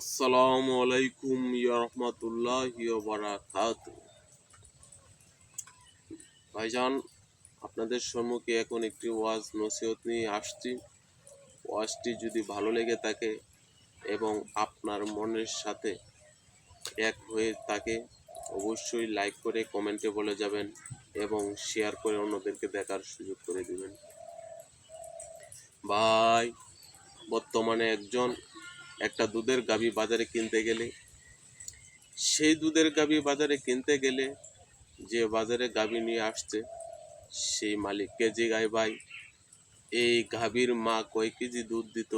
আসসালামু আলাইকুম ইয়া রহমাতুল্লাহ বারাকাত। ভাইজান, আপনাদের সম্মুখে এখন একটি ওয়াজ নসিহত নিয়ে আসছি। ওয়াজটি যদি ভালো লেগে থাকে এবং আপনার মনের সাথে এক হয়ে থাকে, অবশ্যই লাইক করে কমেন্টে বলে যাবেন এবং শেয়ার করে অন্যদেরকে দেখার সুযোগ করে দিবেন। ভাই, বর্তমানে একজন একটা দুধের গাভী বাজারে কিনতে গেলে, সেই দুধের গাভী বাজারে কিনতে গেলে যে বাজারে গাভী নিয়ে আসছে, সেই মালিককে জিগায়, ভাই, এই গাভীর মা কয় কেজি দুধ দিত?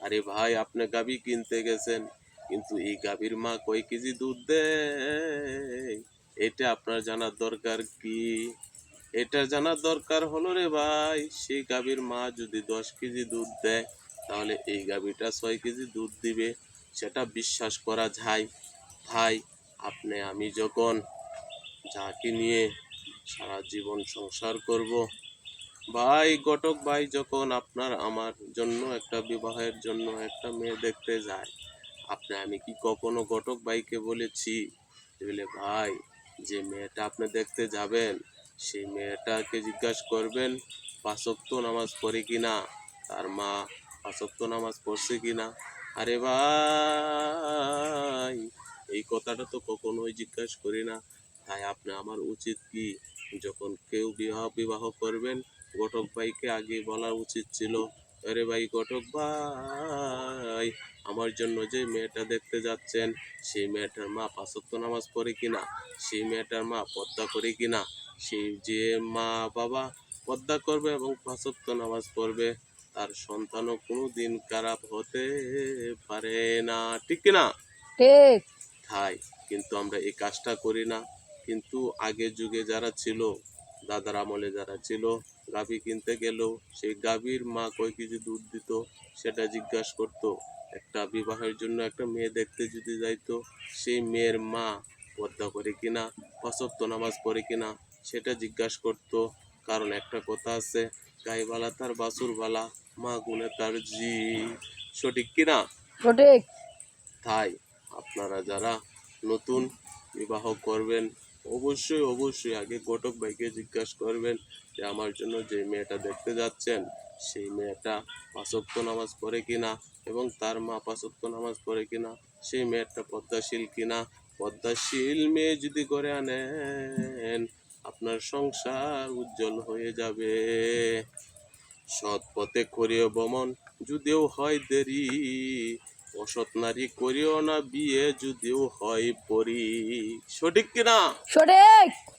আরে ভাই, আপনি গাভী কিনতে গেছেন, কিন্তু এই গাভীর মা কয় কেজি দুধ দেয়? এটা আপনার জানার দরকার কি? এটা জানার দরকার হলো রে ভাই, সেই গাভীর মা যদি দশ কেজি দুধ দেয় তাহলে এই গাভীটা ছয় কেজি দুধ দিবে, সেটা বিশ্বাস করা যায়। ভাই, আপনি, আমি যখন যাকে নিয়ে সারা জীবন সংসার করব, ভাই ঘটক ভাই যখন আপনার, আমার জন্য, একটা বিবাহের জন্য একটা মেয়ে দেখতে যায়, আপনি, আমি কি কখনো ঘটক ভাইকে বলেছি? বলে, ভাই, যে মেয়েটা আপনি দেখতে যাবেন, সেই মেয়েটাকে জিজ্ঞাসা করবেন পাঁচক্ত নামাজ পড়ে কিনা? তার মা পাঁচক্ত নামাজ পড়ছে কিনা? আরে ভাই, এই কথাটা তো কখনোই জিজ্ঞাসা করি না। তাই আপনি আমার উচিত কি? যখন কেউ বিবাহ বিবাহ করবেন, ঘটক ভাইকে আগে বলা উচিত ছিল, আরে ভাই, ঘটক ভাই, আমার জন্য যে মেয়েটা দেখতে যাচ্ছেন, সেই মেয়েটার মা পাঁচক্ত নামাজ পড়ে কিনা? সেই মেয়েটার মা পদ্মা করে কিনা? সেই যে মা বাবা পদ্মা করবে এবং পাঁচক্ত নামাজ পড়বে। তার সন্তানও কোনো দিন খারাপ হতে পারে না। ঠিক কিনা? ঠিক। তাই কিন্তু আমরা এই কাজটা করি না। কিন্তু আগে যুগে যারা ছিল দাদার আমলে যারা ছিল গাভী কিনতে গেলেও সেই গাভীর মা কয় কিছু দুধ দিত সেটা জিজ্ঞাসা করতো। একটা বিবাহের জন্য একটা মেয়ে দেখতে যদি যাইতো সেই মেয়ের মা পদ্মা করে কিনা পাঁচক্ত নামাজ পড়ে কিনা সেটা জিজ্ঞাসা করতো। কারণ একটা কথা আছে গাইবালা তার বাসুর বালা মা গুনে তার জি সঠিক কিনা সঠিক। তাই আপনারা যারা নতুন বিবাহ করবেন অবশ্যই অবশ্যই আগে ঘটক ভাইকে জিজ্ঞাসা করবেন যে আমার জন্য যে মেয়েটা দেখতে যাচ্ছেন সেই মেয়েটা পাঁচক্ত নামাজ পড়ে কিনা এবং তার মা পাঁচক্ত নামাজ পড়ে কিনা সেই মেয়েটা পদ্মাশীল কিনা পদ্মাশীল মেয়ে যদি করে আনেন আপনার সংসার উজ্জ্বল হয়ে যাবে। সৎ পথে করিও বমন যদিও হয় দেরি। অসৎ নারী করিও না, বিয়ে যদিও হয় পরি। সঠিক কিনা সঠিক।